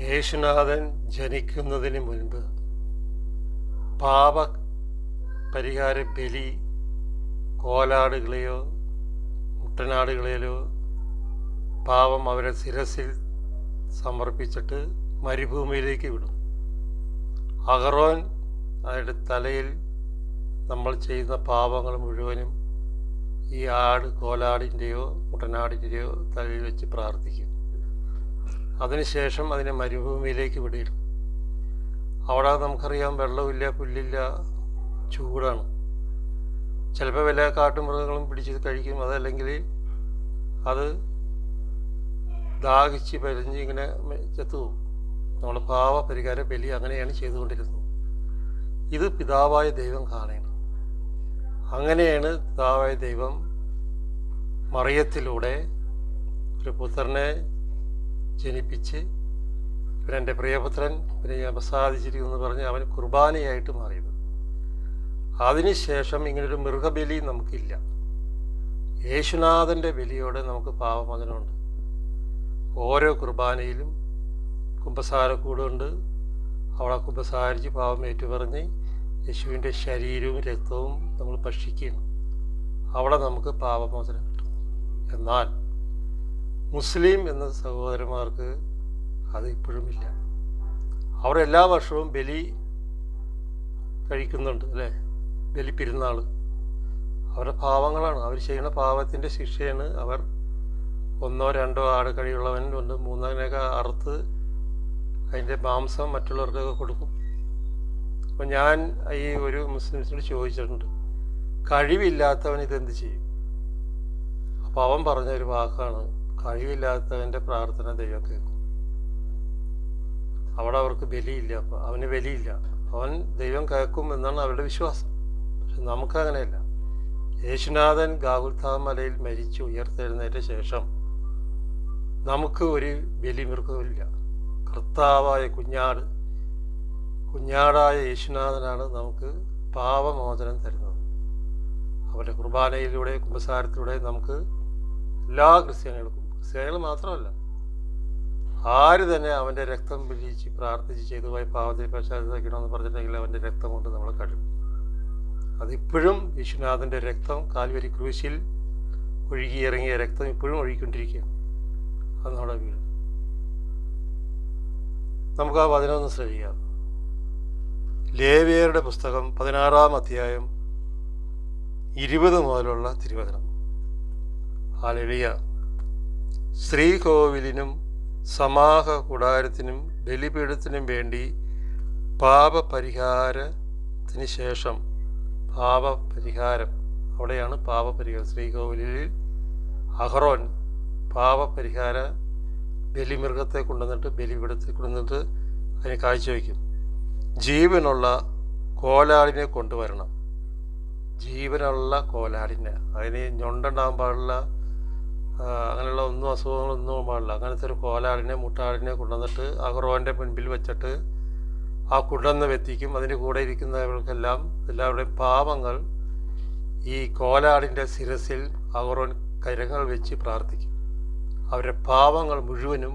യേശുനാഥൻ ജനിക്കുന്നതിന് മുൻപ് പാപ പരിഹാര ബലി കോലാടുകളെയോ മുട്ടനാടുകളെയോ പാവം അവരെ ശിരസിൽ സമർപ്പിച്ചിട്ട് മരുഭൂമിയിലേക്ക് വിടും. അഹറോൻ അവരുടെ തലയിൽ നമ്മൾ ചെയ്യുന്ന പാപങ്ങൾ മുഴുവനും ഈ ആട് കോലാടിന്റെയോ മുട്ടനാടിന്റെയോ തലയിൽ വെച്ച് പ്രാർത്ഥിക്കും. അതിനുശേഷം അതിനെ മരുഭൂമിയിലേക്ക് വിടിയിടും. അവിടെ നമുക്കറിയാം വെള്ളമില്ല പുല്ലില്ല ചൂടാണ്. ചിലപ്പോൾ വല്ല കാട്ടുമൃഗങ്ങളും പിടിച്ച് കഴിക്കും. അതല്ലെങ്കിൽ അത് ദാഹിച്ച് പരിഞ്ഞ് ഇങ്ങനെ ചെത്തുപോകും നമ്മൾ പാവ പരിഹാര ബലി അങ്ങനെയാണ് ചെയ്തുകൊണ്ടിരുന്നത്. ഇത് പിതാവായ ദൈവം കാണണം അങ്ങനെയാണ് പിതാവായ ദൈവം മറിയത്തിലൂടെ ഒരു പുത്രനെ ജനിപ്പിച്ച് ഇവനെന്റെ പ്രിയപുത്രൻ ഇവനെ ഞാൻ പ്രസാദിച്ചിരിക്കുന്നു എന്ന് പറഞ്ഞ് അവൻ കുർബാനയായിട്ട് മാറിയത്. അതിനുശേഷം ഇങ്ങനൊരു മൃഗബലി നമുക്കില്ല. യേശുനാഥന്റെ ബലിയോടെ നമുക്ക് പാപമോചനമുണ്ട്. ഓരോ കുർബാനയിലും കുമ്പസാരക്കൂടുണ്ട്. അവിടെ കുമ്പസാരിച്ച് പാവം ഏറ്റുപറഞ്ഞ് യേശുവിന്റെ ശരീരവും രക്തവും നമ്മൾ ഭക്ഷിക്കുന്നു അവിടെ നമുക്ക് പാപമോചനം കിട്ടും. എന്നാൽ മുസ്ലിം എന്ന സഹോദരന്മാർക്ക് അത് ഇപ്പോഴുമില്ല അവർ എല്ലാ വർഷവും ബലി കഴിക്കുന്നുണ്ട് അല്ലേ? ബലി പെരുന്നാൾ. അവരുടെ പാവങ്ങളാണ്. അവർ ചെയ്യുന്ന പാവത്തിന്റെ ശിക്ഷയാണ് അവർ ഒന്നോ രണ്ടോ ആട് കഴിയുള്ളവൻ കൊണ്ട് മൂന്നതിനൊക്കെ അറുത്ത് അതിന്റെ മാംസം മറ്റുള്ളവർക്കൊക്കെ കൊടുക്കും. അപ്പം ഞാൻ ഈ ഒരു മുസ്ലിംസിനോട് ചോദിച്ചിട്ടുണ്ട് കഴിവില്ലാത്തവൻ ഇതെന്ത് ചെയ്യും? അപ്പോൾ അവൻ പറഞ്ഞ ഒരു വാക്കാണ് കഴിവില്ലാത്തവന്റെ പ്രാർത്ഥന ദൈവം കേൾക്കും. അവിടെ അവർക്ക് ബലിയില്ല അപ്പോൾ അവന് ബലിയില്ല. അവൻ ദൈവം കേൾക്കും എന്നാണ് അവരുടെ വിശ്വാസം. പക്ഷെ നമുക്കങ്ങനെയല്ല യേശുനാഥൻ ഗാകുൽത്താ മലയിൽ മരിച്ചു ഉയർത്തെഴുന്നേറ്റ ശേഷം നമുക്ക് ഒരു ബലിമൃഗമില്ല കർത്താവായ കുഞ്ഞാട് കുഞ്ഞാടായ യേശുനാഥനാണ് നമുക്ക് പാപമോചനം തരുന്നത്. അവരുടെ കുർബാനയിലൂടെ കുമ്പസാരത്തിലൂടെ നമുക്ക് എല്ലാ ക്രിസ്ത്യാനികൾക്കും ക്രിസ്ത്യാനികൾ മാത്രമല്ല. ആര് തന്നെ അവന്റെ രക്തം പിടിച്ച് പ്രാർത്ഥിച്ച് ചെയ്തു പോയി പാവത്തിൽ പശ്ചാത്തലമെന്ന് പറഞ്ഞിട്ടുണ്ടെങ്കിൽ അവന്റെ രക്തം കൊണ്ട് നമ്മൾ കഴിയും അതിപ്പോഴും യേശുനാഥന്റെ രക്തം കാൽവരി ക്രൂശിൽ ഒഴുകി ഇറങ്ങിയ രക്തം ഇപ്പോഴും ഒഴുകിക്കൊണ്ടിരിക്കുകയാണ്. അത് നമ്മുടെ വീട്. നമുക്ക് ആ പതിനൊന്ന് ശ്രദ്ധിക്കാം. ലേവിയരുടെ പുസ്തകം പതിനാറാം അധ്യായം ഇരുപത് മുതലുള്ള തിരുവചനം. ഹാലെളിയ ശ്രീകോവിലിനും സമാഹ കൂടാരത്തിനും ബലിപീഠത്തിനും വേണ്ടി പാപപരിഹാരത്തിന് ശേഷം പാപപരിഹാരം അവിടെയാണ് പാപപരിഹാരം. ശ്രീകോവിലിൽ അഹ്റോൻ പാപപരിഹാര ബലിമൃഗത്തെ കൊണ്ടുവന്നിട്ട് ബലിപീഠത്തെ കൊണ്ടുവന്നിട്ട് അതിനെ കാഴ്ചവെക്കും. ജീവനുള്ള കോലാടിനെ കൊണ്ടുവരണം. ജീവനുള്ള കോലാടിനെ അതിന് ഞൊണ്ടുണ്ടാകാൻ പാടുള്ള ആ, ഒന്നും അസുഖങ്ങളൊന്നും പാടില്ല അങ്ങനത്തെ ഒരു കോലാടിനെ മുട്ടാടിനെ കൊണ്ടുവന്നിട്ട് ആ കുറവന്റെ മുൻപിൽ വെച്ചിട്ട് ആ കുടന്ന് വ്യക്തിക്കും അതിന്റെ കൂടെ ഇരിക്കുന്നവർക്കെല്ലാം എല്ലാവരുടെയും പാപങ്ങൾ ഈ കോലാടിന്റെ ശിരസിൽ അഹറോൻ കരങ്ങൾ വെച്ച് പ്രാർത്ഥിക്കും. അവരുടെ പാപങ്ങൾ മുഴുവനും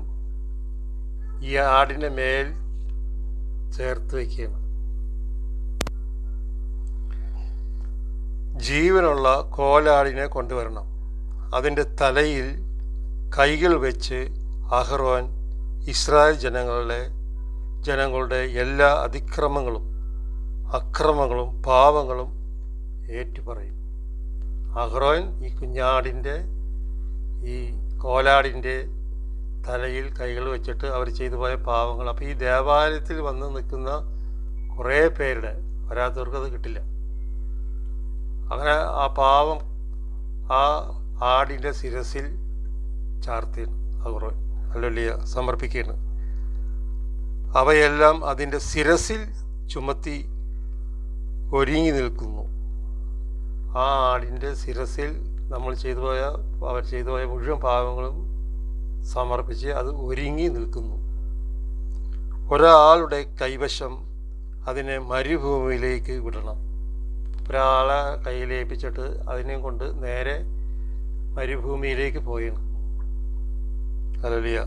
ഈ ആടിന്റെ മേൽ ചേർത്ത് വയ്ക്കുകയാണ്. ജീവനുള്ള കോലാടിനെ കൊണ്ടുവരണം. അതിന്റെ തലയിൽ കൈകൾ വെച്ച് അഹ്റോൻ ഇസ്രായേൽ ജനങ്ങളുടെ ജനങ്ങളുടെ എല്ലാ അതിക്രമങ്ങളും അക്രമങ്ങളും പാവങ്ങളും ഏറ്റുപറയും. അഹ്റോൻ ഈ കുഞ്ഞാടിന്റെ ഈ കോലാടിന്റെ തലയിൽ കൈകൾ വെച്ചിട്ട് അവർ ചെയ്തു പോയ പാവങ്ങൾ അപ്പോൾ ഈ ദേവാലയത്തിൽ വന്ന് നിൽക്കുന്ന കുറേ പേരുടെ വരാത്തവർക്ക് അത് കിട്ടില്ല. അങ്ങനെ ആ പാവം ആ ആടിന്റെ ശിരസിൽ ചാർത്തി അവർ അല്ലൊല്ലിയ സമർപ്പിക്കുകയാണ്. അവയെല്ലാം അതിന്റെ ശിരസിൽ ചുമത്തി ഒരുങ്ങി നിൽക്കുന്നു. ആ ആടിന്റെ ശിരസിൽ നമ്മൾ ചെയ്തു പോയ അവർ ചെയ്തു പോയ മുഴുവൻ പാവങ്ങളും സമർപ്പിച്ച് അത് ഒരുങ്ങി നിൽക്കുന്നു. ഒരാളുടെ കൈവശം അതിനെ മരുഭൂമിയിലേക്ക് വിടണം. ഒരാളെ കയ്യിലേൽപ്പിച്ചിട്ട് അതിനെ കൊണ്ട് നേരെ മരുഭൂമിയിലേക്ക് പോയാണ് അലലിയ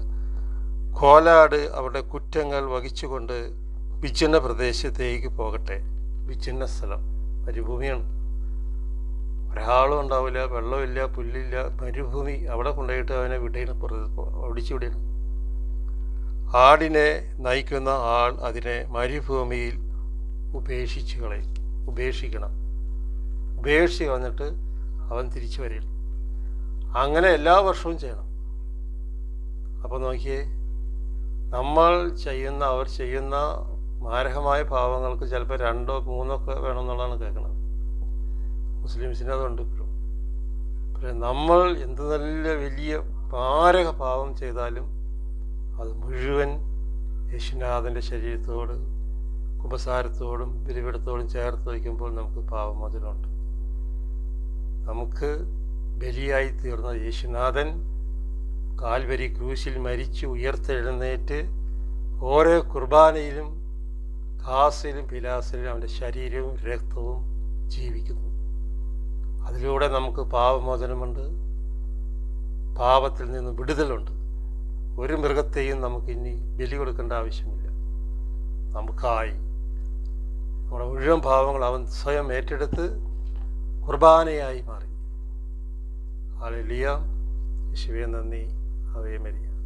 കോലാട് അവരുടെ കുറ്റങ്ങൾ വഹിച്ചുകൊണ്ട് വിച്ഛിന്ന പ്രദേശത്തേക്ക് പോകട്ടെ. വിച്ഛിന്ന സ്ഥലം മരുഭൂമിയാണ്. ഒരാളും ഉണ്ടാവില്ല വെള്ളമില്ല പുല്ലില്ല മരുഭൂമി അവിടെ കൊണ്ടുപോയിട്ട് അവനെ വിടയണം ഒടിച്ചു വിടണം ആടിനെ നയിക്കുന്ന ആൾ അതിനെ മരുഭൂമിയിൽ ഉപേക്ഷിച്ച് കളയും ഉപേക്ഷിക്കണം. ഉപേക്ഷിച്ച് കളഞ്ഞിട്ട് അവൻ തിരിച്ചു വരികയാണ് അങ്ങനെ എല്ലാ വർഷവും ചെയ്യണം. അപ്പോൾ നോക്കിയേ നമ്മൾ ചെയ്യുന്ന അവർ ചെയ്യുന്ന മാരകമായ ഭാവങ്ങൾക്ക് ചിലപ്പോൾ രണ്ടോ മൂന്നോ ഒക്കെ വേണമെന്നുള്ളതാണ് കേൾക്കുന്നത് മുസ്ലിംസിന് അതുണ്ട് ഇപ്പോഴും. പക്ഷേ നമ്മൾ എന്ത് നല്ല വലിയ മാരക പാവം ചെയ്താലും അത് മുഴുവൻ യേശുനാഥന്റെ ശരീരത്തോട് കുമ്പസാരത്തോടും ബലിപിടത്തോടും ചേർത്ത് വയ്ക്കുമ്പോൾ നമുക്ക് പാവമോചനമുണ്ട് നമുക്ക് ബലിയായി തീർന്ന യേശുനാഥൻ കാൽവരി ക്രൂശിൽ മരിച്ചു ഉയർത്തെഴുന്നേറ്റ് ഓരോ കുർബാനയിലും ഖാസിലും പിലാസിലും അവന്റെ ശരീരവും രക്തവും ജീവിക്കുന്നു. അതിലൂടെ നമുക്ക് പാപമോചനമുണ്ട്. പാപത്തിൽ നിന്ന് വിടുതലുണ്ട്. ഒരു മൃഗത്തെയും നമുക്ക് ഇനി ബലി കൊടുക്കേണ്ട ആവശ്യമില്ല. നമുക്കായി. നമ്മുടെ മുഴുവൻ പാവങ്ങൾ അവൻ സ്വയം ഏറ്റെടുത്ത് കുർബാനയായി മാറി. ആളിലിയ യേശുവേ നന്ദി. Ave María.